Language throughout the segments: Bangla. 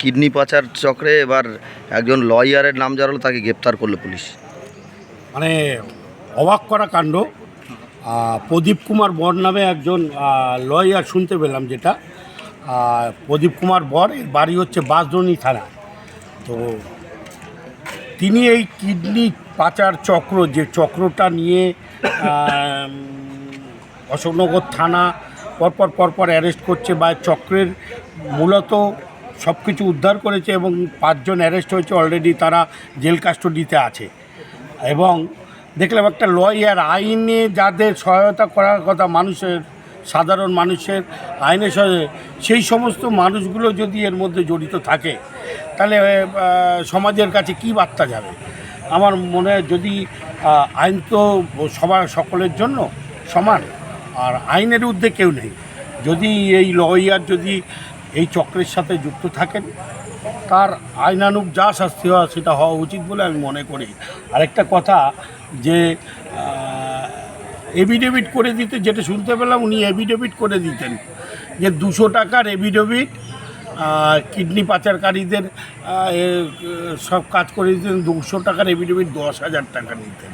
কিডনি পাচার চক্রে এবার একজন লয়ারের নাম জানালো, তাকে গ্রেপ্তার করল পুলিশ। মানে অবাক করা কাণ্ড। প্রদীপ কুমার বর নামে একজন লয়ার শুনতে পেলাম যেটা। প্রদীপ কুমার বর বাড়ি হচ্ছে বাসদনি থানা। তো তিনি এই কিডনি পাচার চক্র, যে চক্রটা নিয়ে অশোকনগর থানা পরপর পরপর অ্যারেস্ট করছে বা চক্রের মূলত সব কিছু উদ্ধার করেছে এবং পাঁচজন অ্যারেস্ট হয়েছে অলরেডি তারা জেল কাস্টডিতে আছে। এবং দেখলাম একটা লয়ার আইনে যাদের সহায়তা করার কথা মানুষের, সাধারণ মানুষের আইনের সেই সমস্ত মানুষগুলো যদি এর মধ্যে জড়িত থাকে, তাহলে সমাজের কাছে কি বার্তা যাবে? আমার মনে হয় যদি আইন তো সবার সকলের জন্য সমান, আর আইনের ঊর্ধ্বে কেউ নেই। যদি এই লয়ার যদি এই চক্রের সাথে যুক্ত থাকেন। তার আইনানুক যা শাস্তি হওয়া সেটা হওয়া উচিত বলে আমি মনে করি। আরেকটা কথা যে এভিডেভিট করে দিতে যেটা শুনতে পেলাম, উনি এভিডেভিট করে দিতেন যে দুশো টাকার এভিডেভিট কিডনি পাচারকারীদের সব কাজ করে দিতেন, দুশো টাকার এভিডেভিট দশ হাজার টাকা নিতেন।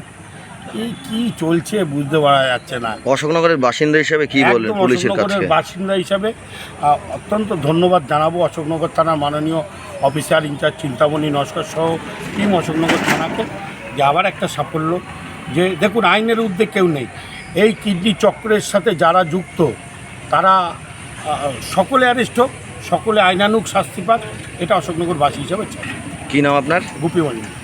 এই কী চলছে বুঝতে পারা যাচ্ছে না। অশোকনগরের বাসিন্দা হিসেবে কি একদম পুলিশের অশোকনগরের কাছে বাসিন্দা হিসাবে অত্যন্ত ধন্যবাদ জানাব অশোকনগর থানার মাননীয় অফিসার ইনচার্জ চিন্তামণি নস্কর সহ টিম অশোকনগর থানাকে যে আবার একটা সাফল্য। যে দেখুন আইনের ঊর্ধ্বে কেউ নেই। এই কিডনি চক্রের সাথে যারা যুক্ত তারা সকলে অ্যারেস্ট হোক সকলে আইনানুক শাস্তি পাক এটা অশোকনগরবাসী হিসাবে চাই কি নাম আপনার? গুপি মল্লিক